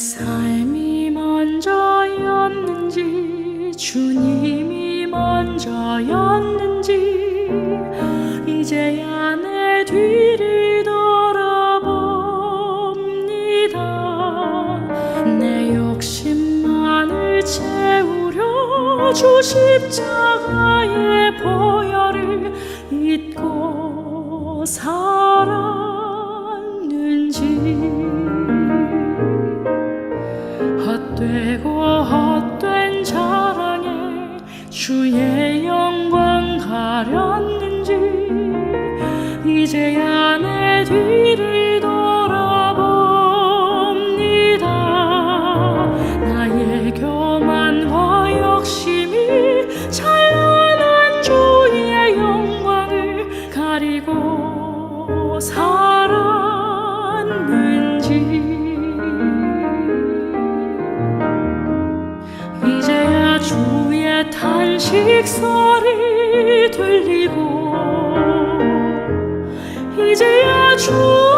삶이 먼저였는지 주님이 먼저였는지 이제야 내 뒤를 돌아봅니다. 내 욕심만을 채우려 주 십자가의 보혈을 잊고 살았는지. 헛되고 헛된 자랑에 주의 영광 가렸는지 이제야 내 뒤. 주의 탄식소리 들리고 이제야 주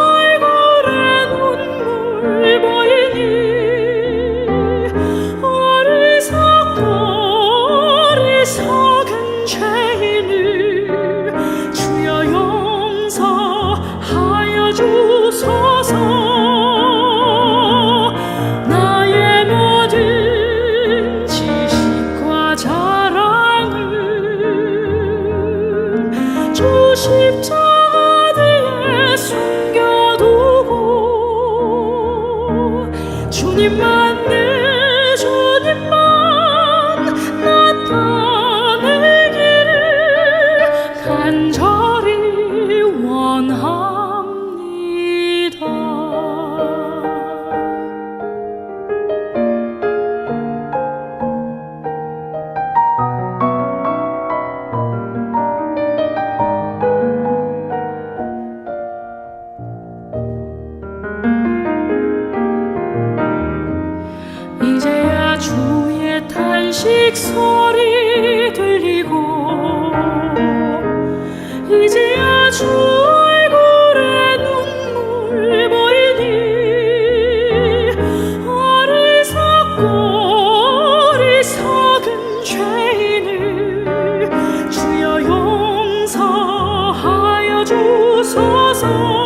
용서하여 주소서.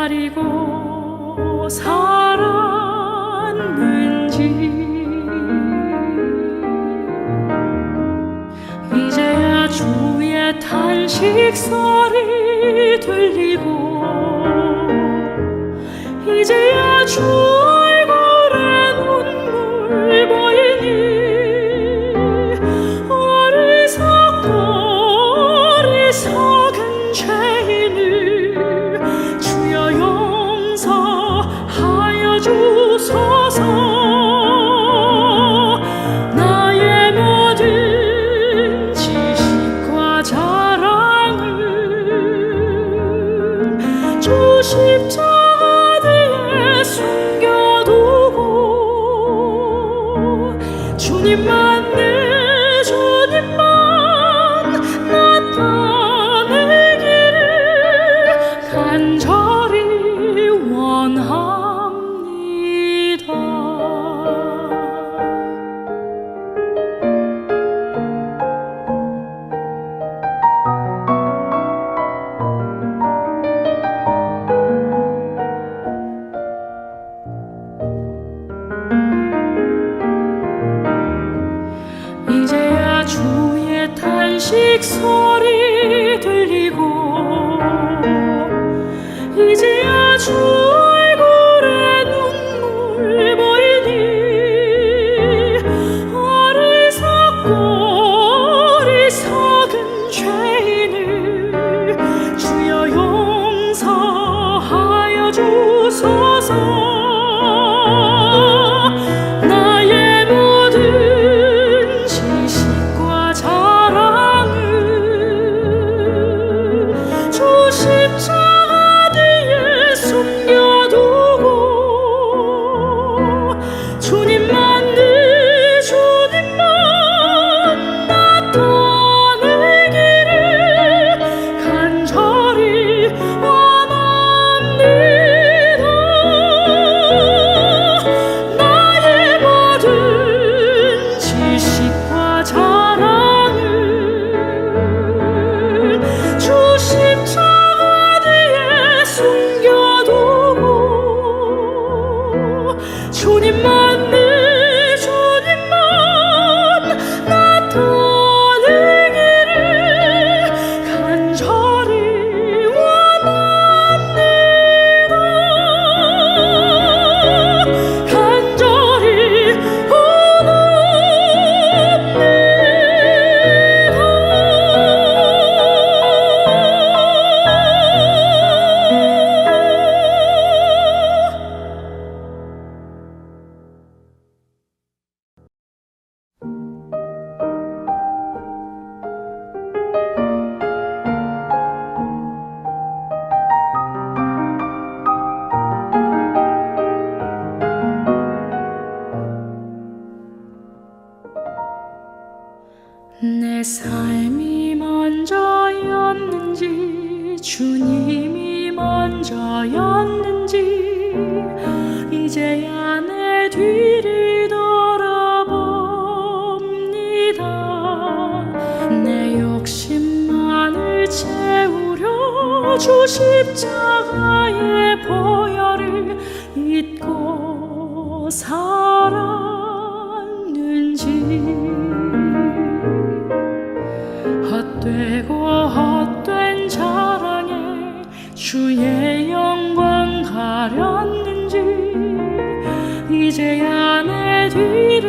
기다리고 살았는지. 이제야 주의 탄식 소리 들리고 이제야 주의 주 십자가의 보혈을 잊고 살았는지 헛되고 헛된 자랑에 주의 영광 가렸는지 이제야 내 뒤.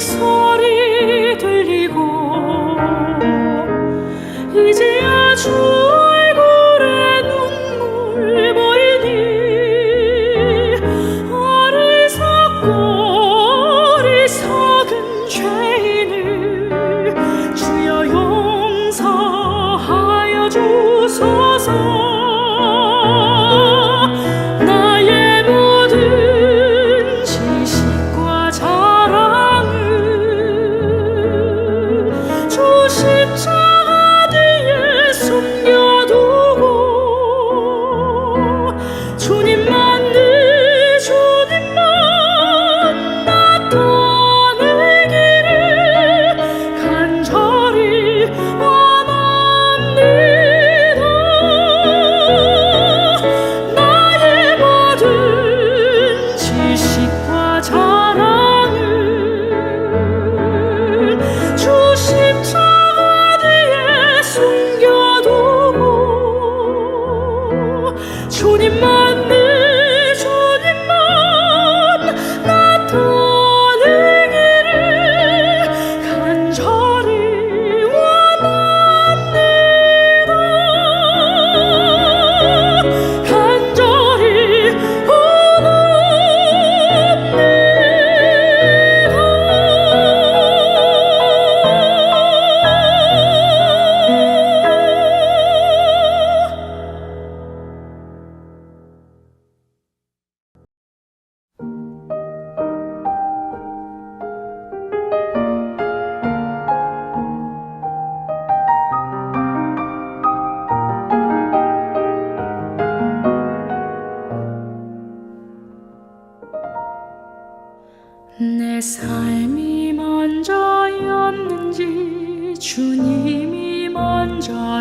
소리 들리고 이제야 주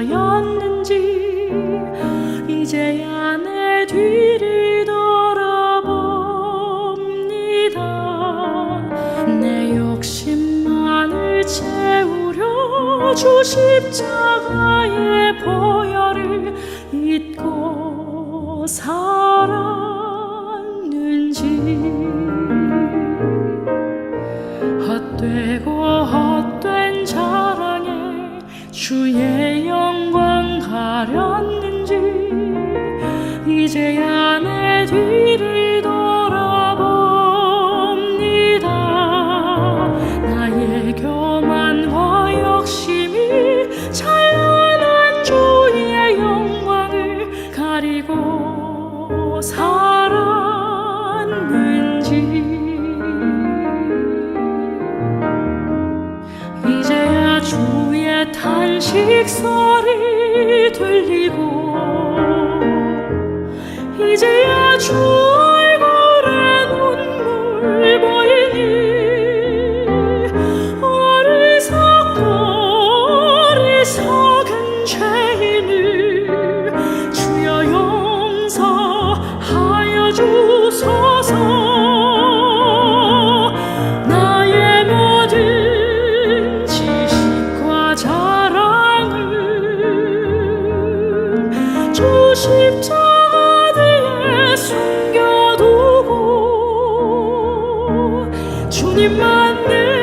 였는지 이제야 내 뒤를 돌아봅니다. 내 욕심만을 채우려 주 십자가의 보혈을 잊고 살았는지 헛되고 헛된 자랑에 주의 하려 숨겨두고 주님만을